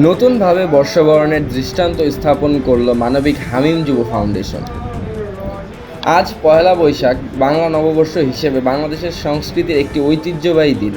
নতুনভাবে বর্ষবরণের দৃষ্টান্ত স্থাপন করল মানবিক হামিম যুব ফাউন্ডেশন। আজ পয়লা বৈশাখ, বাংলা নববর্ষ হিসেবে বাংলাদেশের সংস্কৃতির একটি ঐতিহ্যবাহী দিন।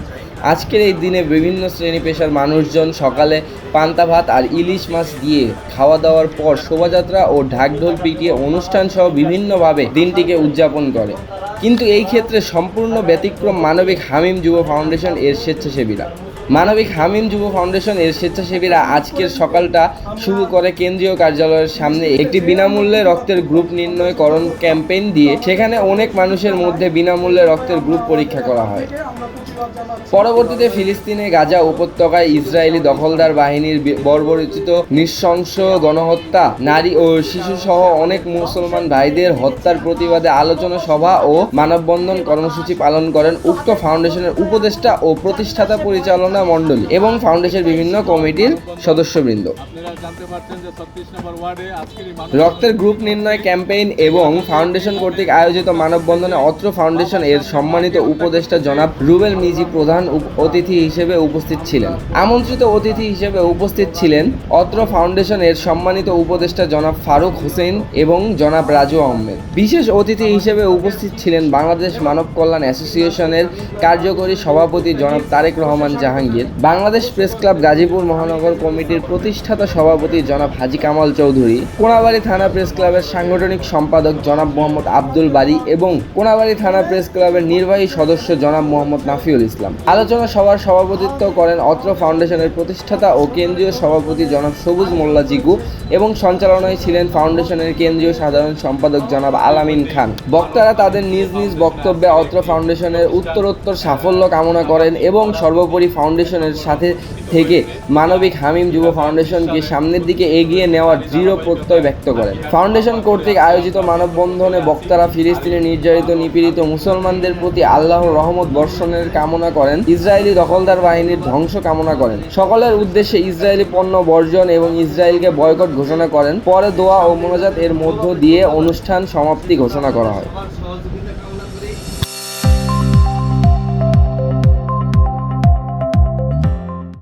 আজকের এই দিনে বিভিন্ন শ্রেণি পেশার মানুষজন সকালে পান্তা ভাত আর ইলিশ মাছ দিয়ে খাওয়া দাওয়ার পর শোভাযাত্রা ও ঢাকঢোল পিটিয়ে অনুষ্ঠান সহ বিভিন্নভাবে দিনটিকে উদযাপন করে। কিন্তু এই ক্ষেত্রে সম্পূর্ণ ব্যতিক্রম মানবিক হামিম যুব ফাউন্ডেশন এর স্বেচ্ছাসেবীরা। মানবিক হামিম যুব ফাউন্ডেশন এর স্বেচ্ছাসেবীরা আজকের সকালটা শুরু করে কেন্দ্রীয় কার্যালয়ের সামনে। একটি বিনামূল্যে রক্তের গ্রুপ নির্ণয়করণ ক্যাম্পেইন দিয়ে সেখানে অনেক মানুষের মধ্যে বিনামূল্যে রক্তের গ্রুপ পরীক্ষা করা হয়। পরবর্তীতে ফিলিস্তিনে গাজা উপত্যকায় ইসরায়েলি দখলদার বাহিনীর বর্বরচিত নৃশংস গণহত্যা, নারী ও শিশু সহ অনেক মুসলমান ভাইদের হত্যার প্রতিবাদে আলোচনা সভা ও মানববন্ধন কর্মসূচি পালন করেন উক্ত ফাউন্ডেশনের উপদেষ্টা ও প্রতিষ্ঠাতা পরিচালনা মণ্ডলী এবং ফাউন্ডেশনের বিভিন্ন কমিটির সদস্যবৃন্দ। রক্তের গ্রুপ নির্ণয় ক্যাম্পেইন এবং ফাউন্ডেশন কর্তৃক আয়োজিত মানববন্ধনে অত্র ফাউন্ডেশন এর সম্মানিত উপদেষ্টা জনাব রুবেল মিজি প্রধান অতিথি হিসেবে উপস্থিত ছিলেন। আমন্ত্রিত অতিথি হিসেবে উপস্থিত ছিলেন অত্র ফাউন্ডেশন এর সম্মানিত উপদেষ্টা জনাব ফারুক হোসেন এবং জনাব রাজু আহমেদ। বিশেষ অতিথি হিসেবে উপস্থিত ছিলেন বাংলাদেশ মানব কল্যাণ অ্যাসোসিয়েশনের কার্যকরী সভাপতি জনাব তারেক রহমান জাহাঙ্গীর। বাংলাদেশ প্রেস ক্লাব গাজীপুর মহানগর কমিটির প্রতিষ্ঠাতা সভাপতি জনাব হাজি কামাল চৌধুরী, কোনাবাড়ি থানা প্রেস ক্লাবের সাংগঠনিক সম্পাদক জনাব মোহাম্মদ আব্দুল বারী এবং কোনাবাড়ি থানা প্রেস ক্লাবের নির্বাহী সদস্য জনাব মোহাম্মদ নাফিউল ইসলাম। আলোচনা সভার সভাপতিত্ব করেন অত্র ফাউন্ডেশনের প্রতিষ্ঠাতা ও কেন্দ্রীয় সভাপতি জনাব সবুজ মোল্লা জিকু এবং সঞ্চালনায় ছিলেন ফাউন্ডেশনের কেন্দ্রীয় সাধারণ সম্পাদক জনাব আলামিন খান। বক্তারা তাদের নিজ নিজ বক্তব্যে অত্র ফাউন্ডেশনের উত্তরোত্তর সাফল্য কামনা করেন এবং সর্বোপরি ফাউন্ডেশনের সাথে থেকে মানবিক হামিম যুব ফাউন্ডেশনকে সামনের দিকে এগিয়ে নেওয়ার দৃঢ় প্রত্যয় ব্যক্ত করেন। ফাউন্ডেশন কর্তৃক আয়োজিত মানববন্ধনে বক্তারা ফিলিস্তিনে নির্যাতিত, নিপীড়িত মুসলমানদের প্রতি আল্লাহর রহমত বর্ষণের কামনা করেন, ইসরায়েলি দখলদার বাহিনীর ধ্বংস কামনা করেন। সকলের উদ্দেশ্যে ইসরায়েলি পণ্য বর্জন এবং ইসরায়েলকে বয়কট ঘোষণা করেন। পরে দোয়া ও মোনাজাত এর মধ্য দিয়ে অনুষ্ঠান সমাপ্তি ঘোষণা করা হয়।